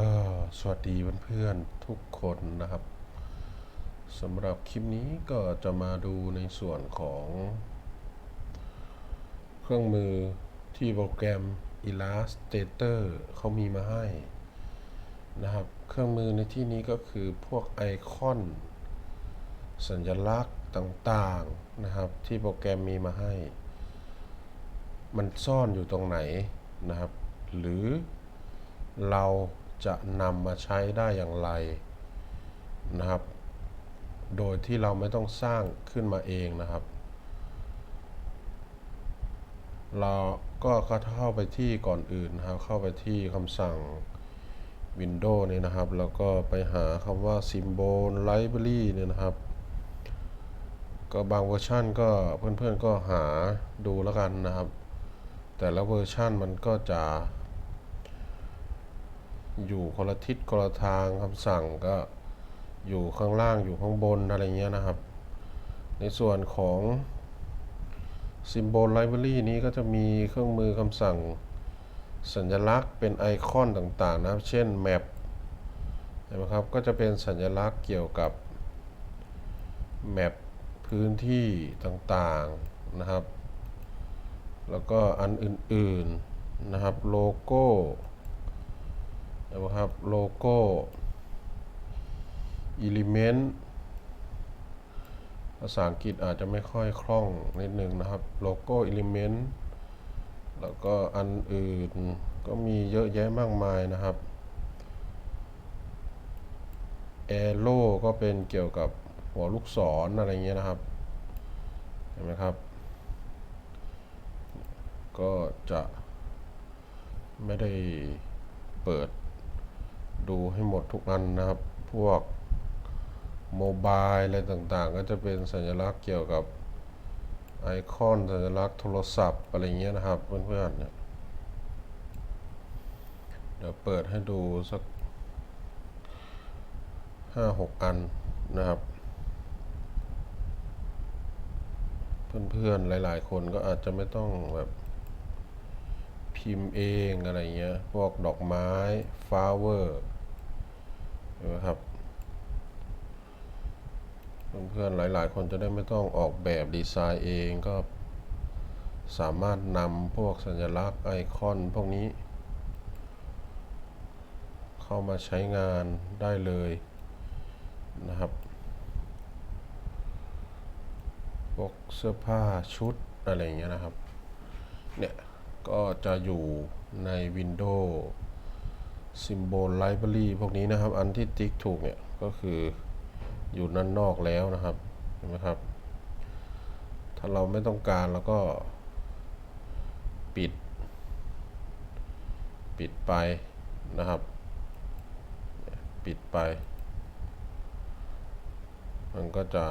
ก็สวัสดีเพื่อนๆทุกคนนะครับสำหรับคลิปนี้ก็จะมาดูในส่วนของ เครื่องมือที่โปรแกรม Illustrator เขามีมาให้นะครับ เครื่องมือในที่นี้ก็คือพวกไอคอน สัญลักษณ์ต่างๆนะครับ ที่โปรแกรมมีมาให้ มันซ่อนอยู่ตรงไหนนะครับ หรือเรา จะนำมาใช้ได้อย่างไรนะครับ โดยที่เราไม่ต้องสร้างขึ้นมาเองนะครับ เราก็เข้าไปที่ก่อนอื่นนะครับ เข้าไปที่คำสั่ง Windows นี่นะครับ แล้วก็ไปหาคำว่า Symbol Library เนี่ยนะครับ ก็บางเวอร์ชันก็เพื่อนๆก็หาดูแล้วกันนะครับ แต่ละเวอร์ชันมันก็จะ อยู่คนละทิศคนละทางคำสั่งก็อยู่ข้างล่างอยู่ข้างบนอะไรเงี้ยนะครับ ในส่วนของ Symbol Library นี้ก็จะมีเครื่องมือคำสั่งสัญลักษณ์เป็นไอคอนต่างๆนะครับ เช่น Map เห็นไหมครับ ก็จะเป็นสัญลักษณ์เกี่ยวกับ Map พื้นที่ต่างๆนะครับ แล้วก็อันอื่นๆนะครับ โลโก้ นะครับโลโก้ Element ภาษาอังกฤษอาจจะไม่ค่อยคล่องนิดนึงนะครับโลโก้ Element แล้วก็อันอื่นก็มีเยอะแยะมากมายนะครับ Arrow ก็เป็นเกี่ยวกับหัวลูกศรอะไรเงี้ยนะครับ เห็นไหมครับ ก็จะไม่ได้เปิด ดูให้หมดทุกอันนะครับ พวกโมบายอะไรต่างๆ ก็จะเป็นสัญลักษณ์เกี่ยวกับไอคอนสัญลักษณ์โทรศัพท์อะไรเงี้ยนะครับ เพื่อนๆเนี่ยเดี๋ยวเปิดให้ดูสักห้าหกอันนะครับ เพื่อนๆ หลายๆ คนก็อาจจะไม่ต้องแบบพิมพ์เองอะไรเงี้ย พวกดอกไม้ฟลาเวอร์ นไหมครับ เพื่อนๆหลายๆ คนจะได้ไม่ต้องออกแบบดีไซน์เองก็สามารถนำพวกสัญลักษณ์ไอคอนพวกนี้ เข้ามาใช้งานได้เลยนะครับ พวกเสื้อผ้าชุดอะไรอย่างเงี้ยนะครับ เนี่ย ก็จะอยู่ใน Windows Symbol Library พวกนี้นะครับ อันที่ติ๊กถูกเนี่ย ก็คืออยู่นั่นนอกแล้วนะครับเห็นไหมครับ ถ้าเราไม่ต้องการเราก็ปิด ปิดไปนะครับ ปิดไป มันก็จะ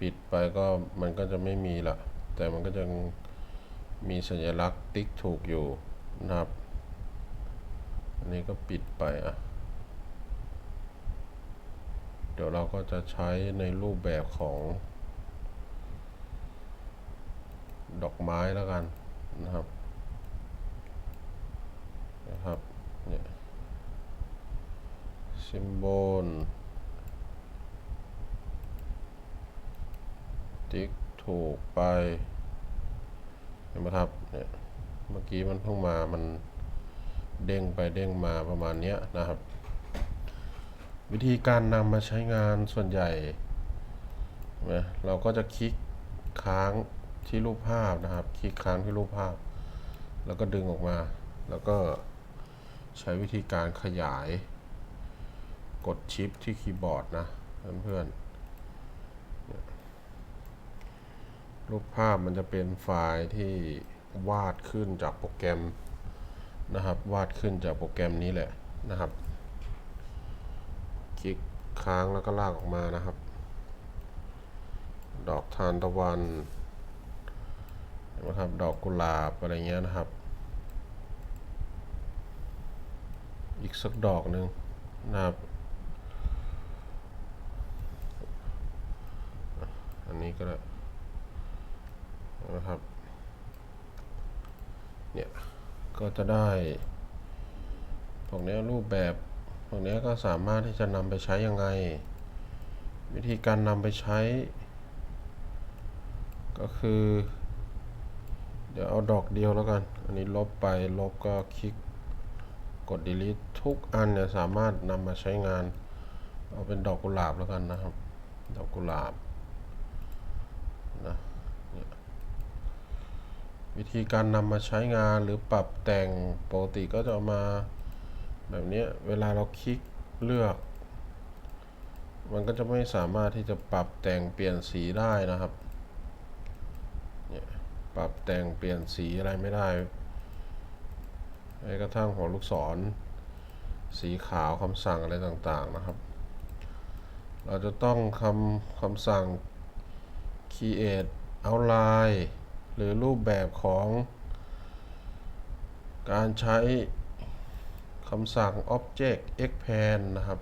ปิดไปก็มันก็จะไม่มีละแต่มันก็จะ มีสัญลักษณ์ติ๊กถูกอยู่นะครับ อันนี้ก็ปิดไปอะ เดี๋ยวเราก็จะใช้ในรูปแบบของ ดอกไม้แล้วกันนะครับนะครับเนี่ยซิมโบลติ๊กถูกไป ห็นไหมครับเนี่ยเมื่อกี้มันเพิ่งมามันเด้งไปเด้งมาประมาณนี้นะครับ วิธีการนำมาใช้งานส่วนใหญ่นะเราก็จะคลิกค้างที่รูปภาพนะครับ คลิกค้างที่รูปภาพ แล้วก็ดึงออกมา แล้วก็ใช้วิธีการขยาย กดชิปที่คีย์บอร์ดนะเพื่อนๆ รูปภาพมันจะเป็นไฟล์ที่วาดขึ้นจากโปรแกรมนะครับ วาดขึ้นจากโปรแกรมนี้แหละนะครับ คลิกค้างแล้วก็ลากออกมานะครับ ดอกทานตะวันนะครับ ดอกกุหลาบอะไรเงี้ยนะครับ อีกสักดอกหนึ่งนะครับอันนี้ก็ได้ นะครับ เนี่ย ก็จะได้ พวกเนี้ยรูปแบบ พวกเนี้ยก็สามารถที่จะนำไปใช้ยังไง วิธีการนำไปใช้ ก็คือ เดี๋ยวเอาดอกเดียวแล้วกัน อันนี้ลบไป ลบก็คลิกกด delete ทุกอันเนี่ยสามารถนำมาใช้งาน เอาเป็นดอกกุหลาบแล้วกันนะครับ ดอกกุหลาบนะ วิธีการนำมาใช้งานหรือปรับแต่งปกติก็จะเอามาแบบนี้เวลาเราคลิกเลือก มันก็จะไม่สามารถที่จะปรับแต่งเปลี่ยนสีได้นะครับเนี่ยปรับแต่งเปลี่ยนสีอะไรไม่ได้แม้กระทั่งหัวลูกศร สีขาวคำสั่งอะไรต่างๆนะครับ เราจะต้องคำคำสั่ง create outline หรือรูปแบบของการใช้คำสั่ง object expand นะครับ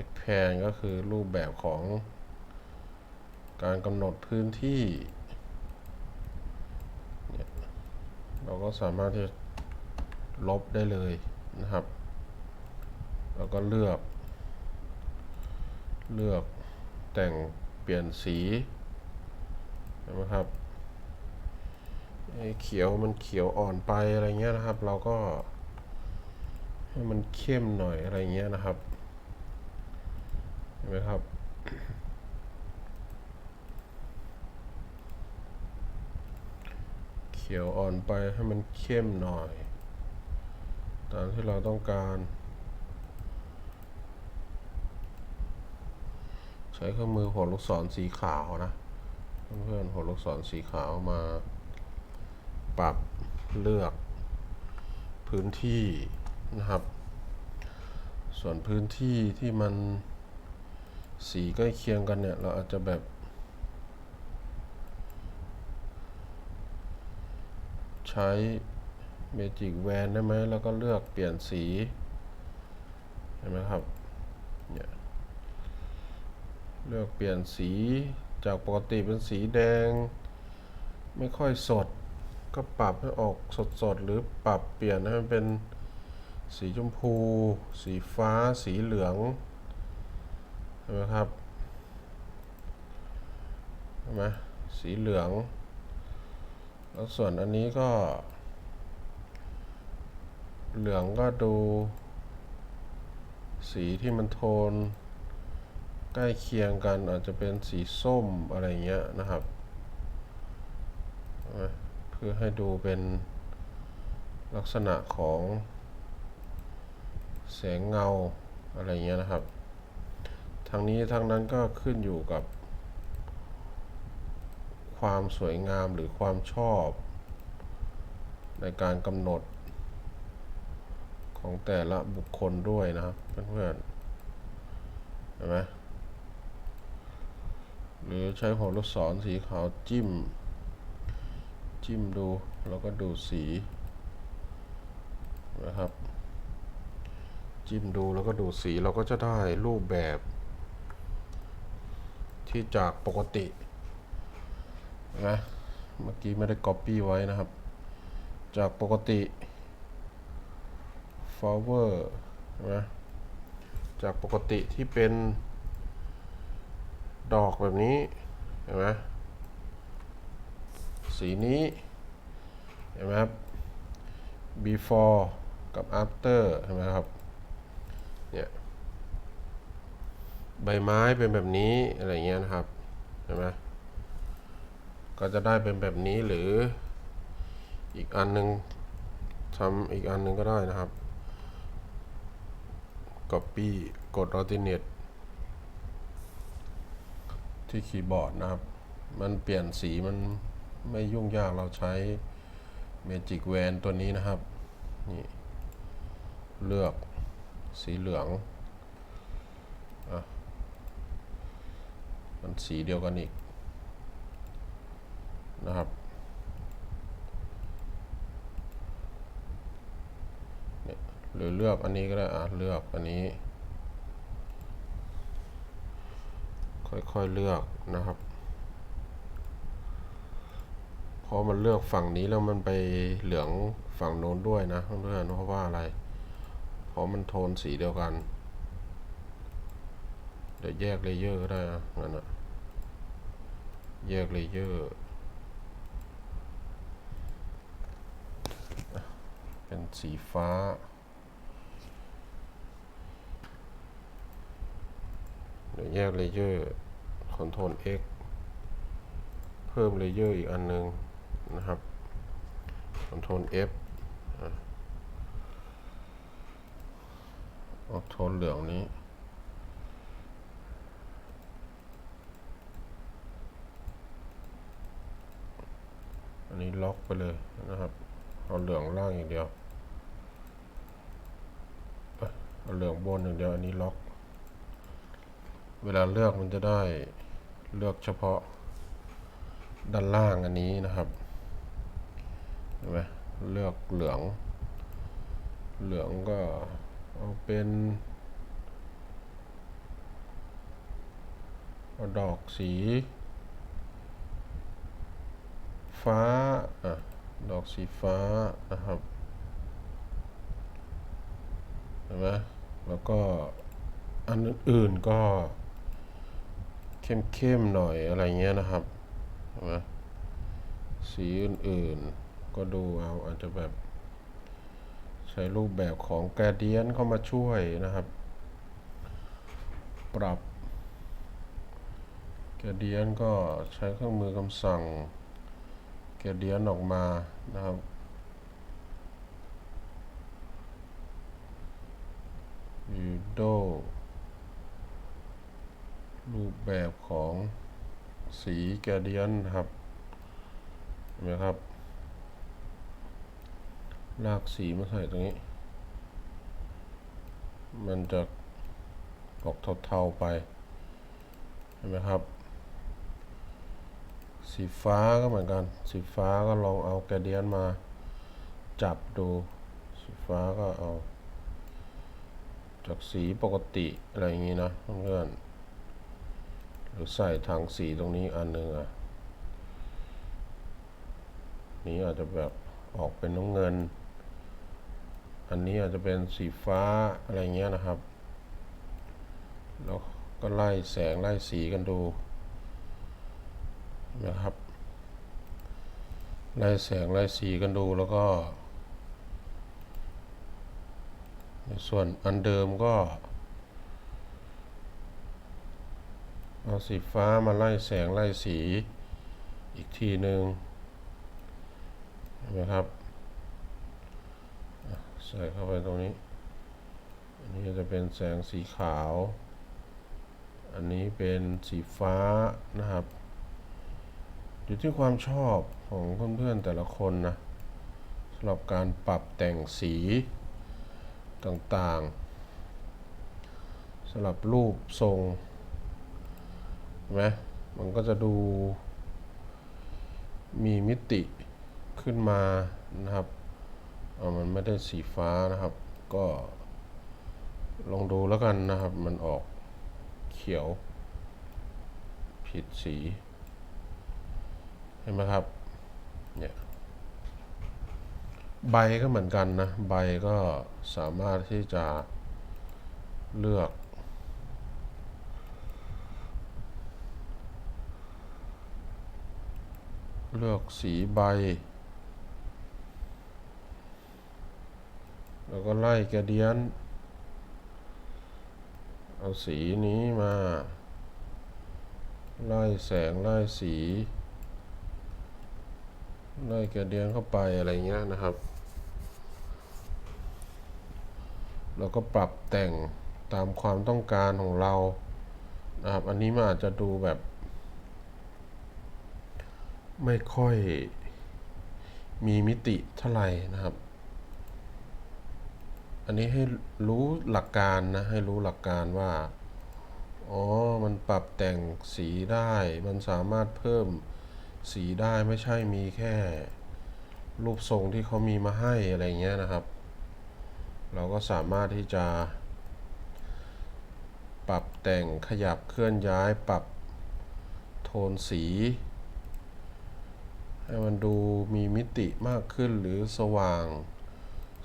expand ก็คือรูปแบบของการกำหนดพื้นที่ เราก็สามารถที่ลบได้เลยนะครับ แล้วก็เลือก เลือกแต่งเปลี่ยนสีนะครับ เขียวมันเขียวอ่อนไปอะไรเงี้ยนะครับ เราก็ให้มันเข้มหน่อยอะไรเงี้ยนะครับเห็นไหมครับเขียวอ่อนไปให้มันเข้มหน่อย ตามที่เราต้องการ ใช้เครื่องมือหัวลูกศรสีขาวนะ เพื่อนๆหัวลูกศรสีขาวมา ปรับเลือกพื้นที่นะครับ ส่วนพื้นที่ที่มันสีใกล้เคียงกันเนี่ย เราอาจจะแบบ ใช้เมจิกแวนได้ไหมแล้วก็เลือกเปลี่ยนสี เห็นไหมครับ เนี่ย เลือกเปลี่ยนสีจากปกติเป็นสีแดง ไม่ค่อยสด ก็ปรับให้ออกสดๆ หรือปรับเปลี่ยนให้มันเป็นสีชมพู สีฟ้า สีเหลืองเห็นไหมครับเห็นไหมสีเหลือง แล้วส่วนอันนี้ก็ เหลืองก็ดู สีที่มันโทน ใกล้เคียงกันอาจจะเป็นสีส้มอะไรเงี้ยนะครับเห็นไหม เพื่อให้ดูเป็นลักษณะของแสงเงาอะไรเงี้ยนะครับ ทางนี้ทางนั้นก็ขึ้นอยู่กับ ความสวยงามหรือความชอบ ในการกำหนด ของแต่ละบุคคลด้วยนะครับเพื่อนๆเห็นไหมหรือใช้หัวลูกศรสีขาวจิ้ม จิ้มดูแล้วก็ดูสีนะครับ จิ้มดูแล้วก็ดูสีเราก็จะได้รูปแบบ ที่จากปกตินะเมื่อกี้ไม่ได้ Copy ไว้นะครับ จากปกติ flower นะจากปกติที่เป็นดอกแบบนี้เห็นไหม สีนี้เห็นไหมครับ before กับ after เห็นไหมครับเนี่ยใบไม้เป็นแบบนี้อะไรเงี้ยนะครับเห็นไหมก็จะได้เป็นแบบนี้หรืออีกอันหนึ่งทำอีกอันหนึ่งก็ได้นะครับ copy กด alternate ที่คีย์บอร์ดนะครับ มันเปลี่ยนสีมัน ไม่ยุ่งยากเราใช้ Magic Wand ตัวนี้นะครับ นี่ เลือกสีเหลืองอะมันสีเดียวกันอีกนะครับหรือเลือกอันนี้ก็ได้อะเลือกอันนี้ ค่อยๆเลือกนะครับ เพราะมันเลือกฝั่งนี้แล้วมันไปเหลืองฝั่งโน้นด้วยนะเพื่อนเพราะว่าอะไร เพราะมันโทนสีเดียวกัน เดี๋ยวแยกเลเยอร์ก็ได้นะงั้นอะแยกเลเยอร์เป็นสีฟ้าเดี๋ยวแยกเลเยอร์คอนโทรล X เพิ่มเลเยอร์อีกอันหนึง นะครับคอนโทรล F ออาโทนเหลืองนี้ อันนี้ล็อกไปเลยนะครับ เอาเหลืองล่างอย่างเดียวเอ้ยเอาเหลืองบนอย่างเดียว อันนี้ล็อก เวลาเลือกมันจะได้เลือกเฉพาะด้านล่างอันนี้นะครับ เห็นไหมเลือกเหลือง เหลืองก็เอาเป็นเอาดอกสี ฟ้าอะดอกสีฟ้านะครับเห็นไหมแล้วก็อันอื่นๆก็เข้มๆหน่อยอะไรเงี้ยนะครับเห็นไหมสีอื่นๆ ก็ดูเอาอาจจะแบบ ใช้รูปแบบของแกเดียนเข้ามาช่วยนะครับ ปรับแกเดียนก็ใช้เครื่องมือคำสั่งแกเดียนออกมานะครับวิดโดรูปแบบของสีแกเดียนครับเห็นไหมครับ ลากสีมาใส่ตรงนี้ มันจะออกเทาๆไป เห็นไหมครับ สีฟ้าก็เหมือนกัน สีฟ้าก็ลองเอาแกเดียนมา จับดู สีฟ้าก็เอา จากสีปกติอะไรอย่างนี้นะเพื่อนๆหรือใส่ถังสีตรงนี้อันหนึ่งอะ นี้อาจจะแบบออกเป็นน้ำเงิน อันนี้อาจจะเป็นสีฟ้าอะไรเงี้ยนะครับ แล้วก็ไล่แสงไล่สีกันดูนะครับ ไล่แสงไล่สีกันดูแล้วก็ ส่วนอันเดิมก็เอาสีฟ้ามาไล่แสงไล่สีอีกทีหนึ่งนไหมครับ ใส่เข้าไปตรงนี้ อันนี้จะเป็นแสงสีขาว อันนี้เป็นสีฟ้านะครับ อยู่ที่ความชอบของเพื่อนๆแต่ละคนนะสำหรับการปรับแต่งสีต่างๆสำหรับรูปทรงไหมมันก็จะดูมีมิติขึ้นมานะครับ เอามันไม่ได้สีฟ้านะครับ ก็ ลองดูแล้วกันนะครับ มันออกเขียว ผิดสี เห็นไหมครับ เนี่ย ใบก็เหมือนกันนะ ใบก็สามารถที่จะเลือกเลือกสีใบ แล้วก็ไล่แกรเดียน เอาสีนี้มา ไล่แสงไล่สี ไล่แกรเดียนเข้าไปอะไรเงี้ยนะครับ แล้วก็ปรับแต่งตามความต้องการของเรานะครับ อันนี้มันอาจจะดูแบบ ไม่ค่อยมีมิติเท่าไหร่นะครับ อันนี้ให้รู้หลักการนะ ให้รู้หลักการว่า อ๋อ มันปรับแต่งสีได้ มันสามารถเพิ่มสีได้ไม่ใช่มีแค่ รูปทรงที่เขามีมาให้อะไรเงี้ยนะครับ เราก็สามารถที่จะ ปรับแต่งขยับเคลื่อนย้ายปรับโทนสี ให้มันดูมีมิติมากขึ้นหรือสว่าง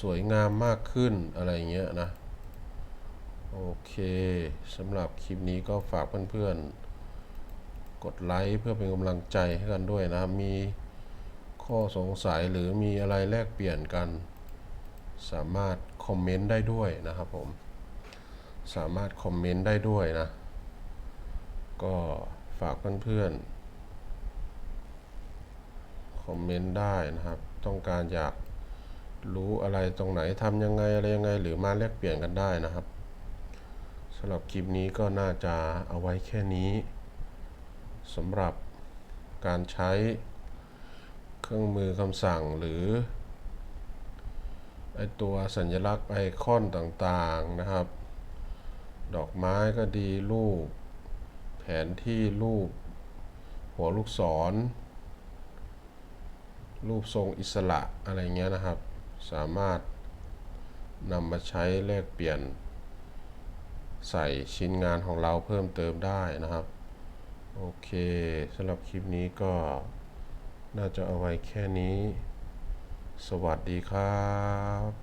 สวยงามมากขึ้นอะไรเงี้ยนะ โอเคสำหรับคลิปนี้ก็ฝากเพื่อนๆ กดไลค์เพื่อเป็นกำลังใจให้กันด้วยนะ มีข้อสงสัยหรือมีอะไรแลกเปลี่ยนกัน สามารถคอมเมนต์ได้ด้วยนะครับผม สามารถคอมเมนต์ได้ด้วยนะ ก็ฝากเพื่อนๆคอมเมนต์ได้นะครับ ต้องการอยาก รู้อะไรตรงไหนทำยังไงอะไรยังไง หรือมาแลกเปลี่ยนกันได้นะครับสำหรับคลิปนี้ก็น่าจะเอาไว้แค่นี้สำหรับการใช้เครื่องมือคำสั่งหรือไอตัวสัญลักษณ์ไอคอนต่างๆนะครับ ดอกไม้ก็ดีรูป แผนที่รูป หัวลูกศร รูปทรงอิสระอะไรเงี้ยนะครับ สามารถนำมาใช้แลกเปลี่ยน ใส่ชิ้นงานของเราเพิ่มเติมได้นะครับ โอเคสำหรับคลิปนี้ก็น่าจะเอาไว้แค่นี้ สวัสดีครับ